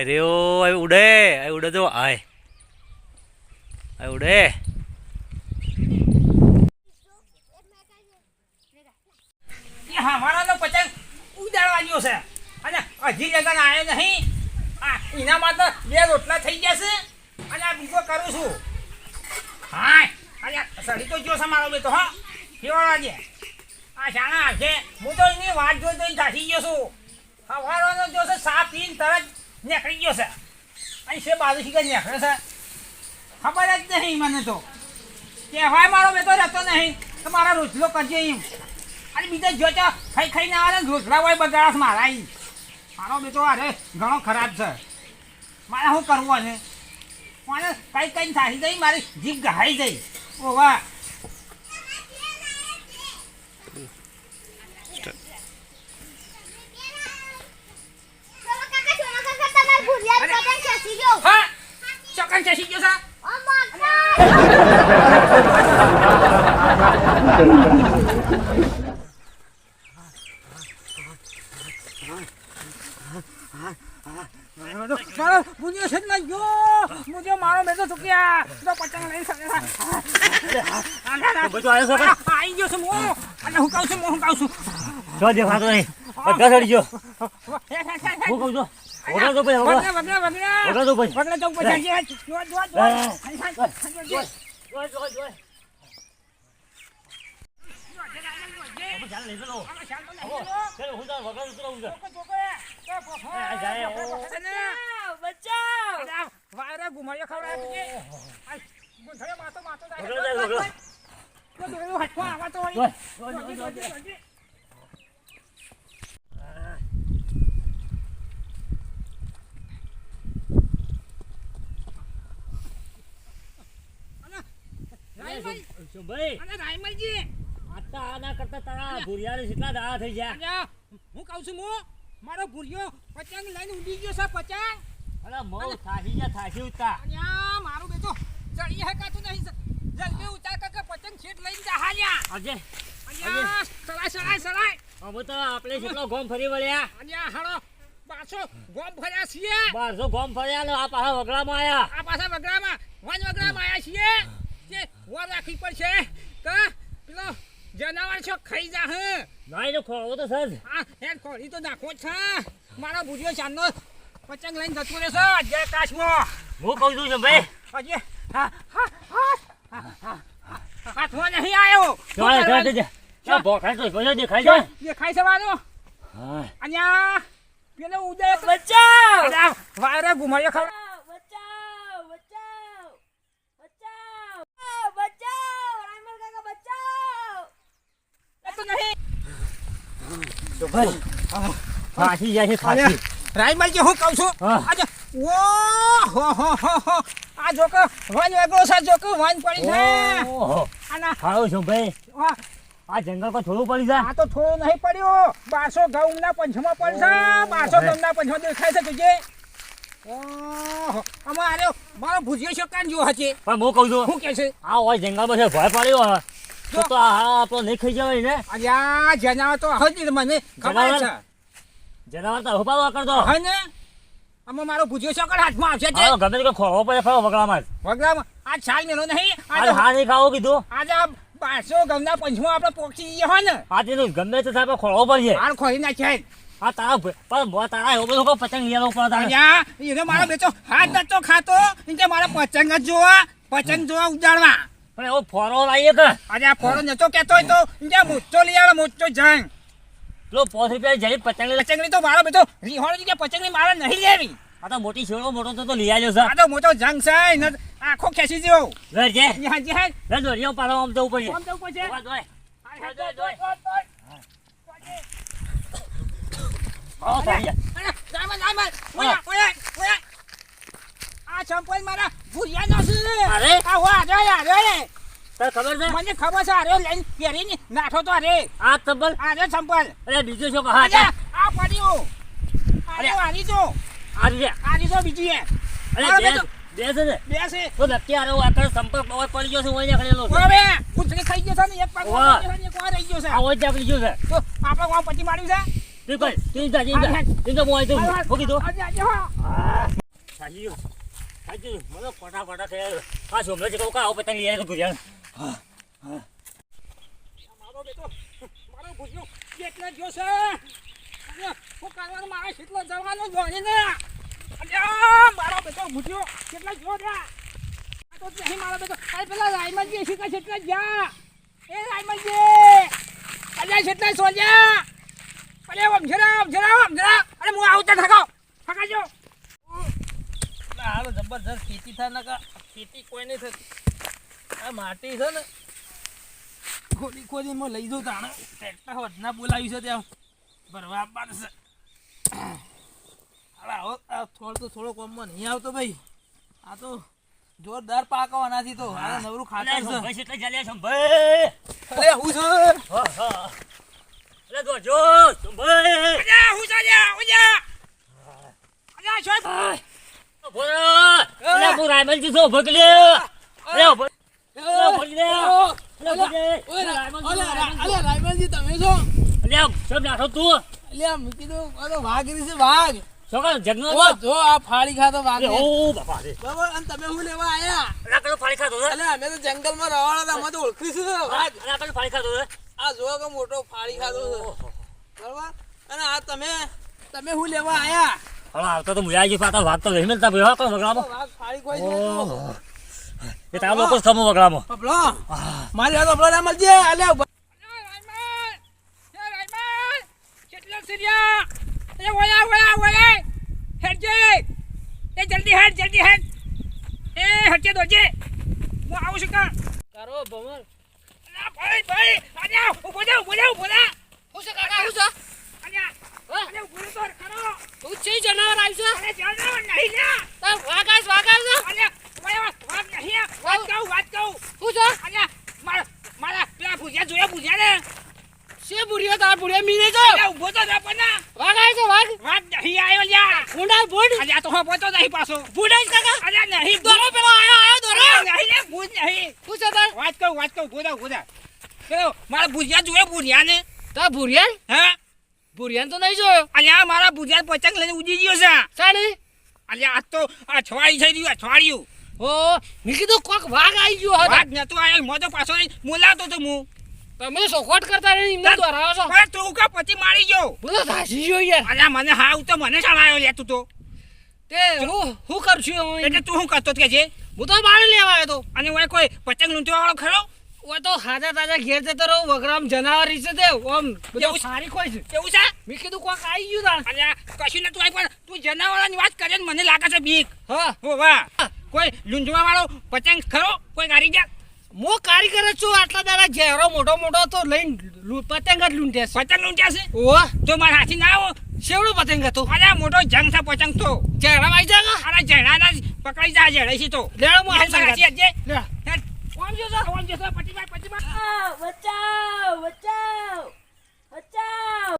અરે ઓ આ ઉડે આ ઉડે તો આય. ઉડે. એ હવાણાનો પતંગ ઉડાડવા છે. અને હજી લગન આવ્યો નહીં. આ એનામાં તો બે રોટલા થઈ ગયા છે. અને આ બીજો કરું છું. હા અને સડી તો ગયો છે મારો બેટો, હા. કેવા દે આ શાણા આવશે. હું તો એની વાત જોઈ જોઈને થાકી ગયો છું. હવાનો જો છે સા પીને તરત નીકળી ગયો છે અહીં છે બાજુ શીખે નીકળે છે ખબર જ નહીં મને તો કહેવાય મારો બેટો રહેતો નહીં તો મારા રોટલો કરજે એમ અને બીજા જો ખાઈ ખાઈને આવે ને રોટલા હોય બગાડસ મારા અહીં મારો બેટો અરે ઘણો ખરાબ છે મારે શું કરવું છે મને કંઈ કંઈ થાકી જઈ મારી જીભ ગહાઈ જઈ ઓ વાહ ચલો કાકા ચલો કાકા તમાર ભુલિયા અરે. પતંગ ખેંચી ગયો હા ચોકન ચસી ગયો છે ઓ મગર છે ને મુજે મારો ચૂક્યા તો પતંગ લઈ શકે બધું આવ્યો છે આવી ગયો છું હું અને હું કહું છું હું કહું છું જો. દેખાતો નહીં બધા સડી ગયો હું કહું છું વગર તો પછી વગર વગડા વગડા વગડા વગર તો પછી 钱来不喽？俺们钱都来不喽？这是红枣，我这是红枣。走过走过，这不好。哎呀，我真的，我走。我走，我这姑妈要靠来不接。哎，我这要把这把这来。我这来，我这。我这我我我这我。对，我我我我。Chuẩn bị. Anh đã đẩy mấy gì? આના કરતા તારા ભુરિયાને કેટલા દાડા થઈ ગયા. હું કહું છું હું મારો ભૂરિયો પતંગ લઈને ઉડી ગયો છે પતંગ અરે મઉ થાકી ગયા થાકી ઉતા. અહીંયા મારું બેટો જડી હકાતું નહીં જલ્દી ઉતાર કાકા પતંગ છેટ લઈને જા હાલ્યા. અમે તો આપણે કેટલો ગોમ ફરી વળ્યા. અહીંયા હાડો પાછો ગોમ ફર્યા છીએ. બારસો ગોમ ફર્યા ને આ પાછા વગડામાં આયા. આ પાછા વગડામાં વન વગડામાં આયા છીએ. તે વર રાખવી પડશે કે પેલો જનાવર છો ખાઈ જા હ. નહીં તો ખોળવો તો સર. આ હેડ ખોરી તો નાખો છે મારો ભૂજ્યો ચાંદનો પચંગ લઈને જતો રહેશે જય કાશમાં હું કહું છું છે ભાઈ હજી હા હા હા હાથમાં નહીં આવ્યો. ચાલ ચાલ? જજે આ ભોખા તો કોઈ દેખાય છે. દેખાય છે મારો. હા. અહીંયા પેલો ઉદય બચાવ વાયરે ઘુમાયો ખબર બચાવ બચાવ બચાવ બચાવ રાયમલ કાકા બચાવ તો નહીં તો ભાઈ ખાસી જાય છે ખાસી રાયમલજી હું કહું છું? આજે ઓ હો હો હો હો. આ જોકો વન વેગો છે જોકો વન પડી છે. ઓહો. આના ખાઓ છું ભાઈ. આ જંગલ પર થોડું પડી જાય. આ તો થોડું નહીં પડ્યો. બારસો ઘઉંના પંચમાં પડશે બારસો ઘઉંના પંચમાં દેખાય છે તુજે. ઓહો. અમારે મારો ભૂજ્યો છે કાન જો હશે પણ હું કહું છું શું કે છે? આ હોય જંગલમાં છે ભય પડ્યો તો તો આ આપણો નહીં ખાઈ જવાય ને. અલ્યા જનાવર તો હજી મને ખબર છે. જનાવર? તો ઉપાડવા કરતો. હે ને? આમાં મારો ભૂજ્યો કણ હાથમાં આવશે તે. ગમે તે પડે ખરો વગડામાં. વગડામાં? આ છાલ મેલો નહીં. આ હા નહીં ખાવું કીધું. આજે પાછો ગમના પંચમાં આપણે પોક્ષી જઈએ હોય ને. આ તેનું ગમે તે પડશે. આ ખોરી નાખે આ તારા પણ બો- તારા એવો બધો પતંગ લેવો પડે. અલ્યા એને મારો બેચો હાથ નતો ખાતો. કે મારા પતંગ જ જોવા પતંગ જોવા ઉડાડવા. પણ એવો ફોરો લાવીએ કે? આજે આ ફોરો નતો કેતો તો કે મોટો લઈ આવે મોટો જંગ. પેલો પાંચ રૂપિયા જઈ પતંગ લઈ તો મારો બેટો રીહોણ કે પચંગની મારે નહીં લેવી. આ તો મોટી છોડો મોટો તો તો લઈ આવ્યો છે. આ તો મોટો જંગ છે આખો ખેંચી જેવો ઘર જે ત્યાં જે હે ઘર દોરીઓ પાડો આમ તો ઉપર છે આમ તો ઉપર છે ઊભા દોય. હાય, હાય, દોય, દોય, દોય. આવો પાડી જા. અરે, જાયમાં, જાયમાં. ઓયા, ઓયા, ઓયા. આ ચંપલ મારા ભૂરિયાનો છે. અરે? આ હો, આજો રહ્યો, આ તને ખબર છે? મને ખબર છે આ રહ્યો લઈને પહેરીને નાઠો તો અરે રે. આ ચંપલ આ સંપલ અરે બીજો શું કહા? અરે, આ પડ્યો અરે. રહ્યો, આ રીતો. આ રીતે આ બીજી હે. અરે બેસે બે છે ને. તો નક્કી આ રહ્યો સંપર્ક બહુ પડી ગયો છે ઓય ખડેલો છે. ઓવે, પૂંછડી ખાઈ ગયો છે ને એક પાક ને એક રહી ગયો છે. આ ઓય જ ગયો છે? તો આપણે કોણ પછી માર્યું છે? તું કર તું જા જા જા તું તો મોય તું મૂકી દો. આજે આજે હો સાજી ગયો. મને કોટા કોટા થયા આ સોમલે છે કહું કાવ પતંગ લઈ આવ્યો ગુજ્યા મારો બેટો મારો ભૂસ્યો કેટલે ગયો છે? હું કરવાનું મારે કેટલો જવાનો જોઈને મારો બેટો ભૂસ્યો કેટલા ગયો ત્યાં આ તો નહીં મારો બેટો. અરે પેલા રાયમલજી એસી કેટલા ગયા. એ રાયમલજી અલ્યા કેટલા સોલ્યા અરે ઓમ જરા ઓમ જરા ઓમ જરા. અરે હું આવતા થકાવ થકાજો હાલ જબરજસ્ત ખેતી થાય ને ખેતી કોઈ નહીં થતી. આ માટી છે ને ખોદી ખોદી માં લઈ જાઉં તાણે. ટ્રેક્ટર વધના બોલાવ્યું છે ત્યાં. ભરવા આપવાનું છે આવો થોડો તો થોડો કોમમાં નહીં આવતો ભાઈ. આ તો જોરદાર પાકવાનાથી તો આ નવરું ખાતર છે. ભાઈ એટલે અરે હું છે? અરે તો જો સંભાઈ અલ્યા હું ચાલ્યા ઉજા અરે હું રાયમલજી છો ભગલે અરે ઉભો- અરે. અરે. અરે રાયમલજી, તમે છો અરે સબ નાખો તું એટલે મેં કીધું આ તો વાઘ રહી છે વાઘ છોકરા જગનો જો આ ફાળી ખાતો વાગે અરે ઓ બાપા રે. બરાબર અને તમે શું લેવા આયા કલો ફાળી ખાતો છે? અલે અમે તો જંગલમાં રહેવાના હતા અમે તો ઓળખીશું કલો ફાળી ખાતો છે? આ જો કે મોટો ફાળી ખાતો બરોબર? અને આ તમે તમે શું લેવા આયા? હવે આવતો તો મુયા ગયો પાછા વાત તો રહી મળતા ભાઈ વગડામાં તો. ઓહો. એ તારા લોકો જ થમો વગડામાં મારી વાત પબલો ના મળજે અલે ઊભા. કેટલા સીરિયા એ વયા વયા વયા હેડજે એ જલ્દી હેડ જલ્દી હેડ એ હટકે દોજે હું આવું છું કા કરો ભમર ભાઈ ભાઈ આજા ઊભો જા ઊભો જા ઊભો જા હું છે કાકા હું છે આજા અરે ઊભો રહો તો છે જનાવર આવ્યું અરે જનાવર નહીં જા છે વાગાસ વાગાસ અરે વયા વાત નહીં વાત કહું વાત કહું. હું છે? અરે મારા મારા પેલા ભૂજ્યા જોયા ભૂજ્યા ને? શે બુરિયો તાર બુરિયો મીને જો અરે ઊભો તો ના પણ આવ્યો છે વાગ વાત નહીં આવ્યો લ્યા. ગુંડા ભૂંડ. અરે તો હું પોતો નહીં પાછો. ભૂંડ કાકા. અરે નહીં દોરો પેલો આયો આયો દોરો. નહીં ને ભૂજ નહીં. હું છે તાર? વાત કહું વાત કહું ગોદા ગોદા મારા ભૂજ્યા જોયા ભૂજ્યા ને? તાર ભુરિયાન હા. ભુરિયાન તો નહીં જોયો? અલ્યા મારા ભૂરિયાન પતંગ લઈને ઉડી ગયો છે. સાડી અલ્યા આ તો અઠવાડિયું થઈ રહ્યું અઠવાડિયું. ઓ મેં કીધું કોક વાઘ આવી ગયો હવે વાત નતો આયો મો તો પાછો બોલાવતો તો હું. તમે સોખોટ કરતા રહી એમને દોરાવો છો. અરે તું કા પછી મારી ગયો? બોલો તો ગયો યાર. અલ્યા મને હાવ તો મને સણાયો લે તું તો. તે હું હું કરું છું એટલે તું શું કરતો કે છે? હું તો મારી લેવા આવ્યો તો. અને હું કોઈ પતંગ લૂંટવા વાળો ખરો? ઓય તો હાજા તાજા ઘેર જતો રહો વગરામ જનાવર છે તે ઓમ બધું સારી કોઈ છે. કેવું છે? મેં કીધું કોક આવી ગયું તાણ અરે કશું નતું આય પણ તું જનાવરની વાત કરે ને મને લાગે છે બીક. હા. હો વાહ. કોઈ લૂંટવા વાળો પતંગ ખરો? કોઈ કારી ગયા? મો કારીગર જ છું આટલા દાડા ઘેરો મોટો મોટો તો લઈને પતંગ જ લૂંટે પતંગ લૂંટ્યા છે? ઓ તો મારા હાથી ના આવો. શેવડો પતંગ હતો? અરે મોટો જંગ છે પતંગ તો. ચહેરા વાઈ જાગો અરે જ પકડાઈ જાય જડે છે તો. લેડો હું હાથી લે. જો છો, જો છો, પટીમાં, પટીમાં. બચાવ બચાવ બચાવ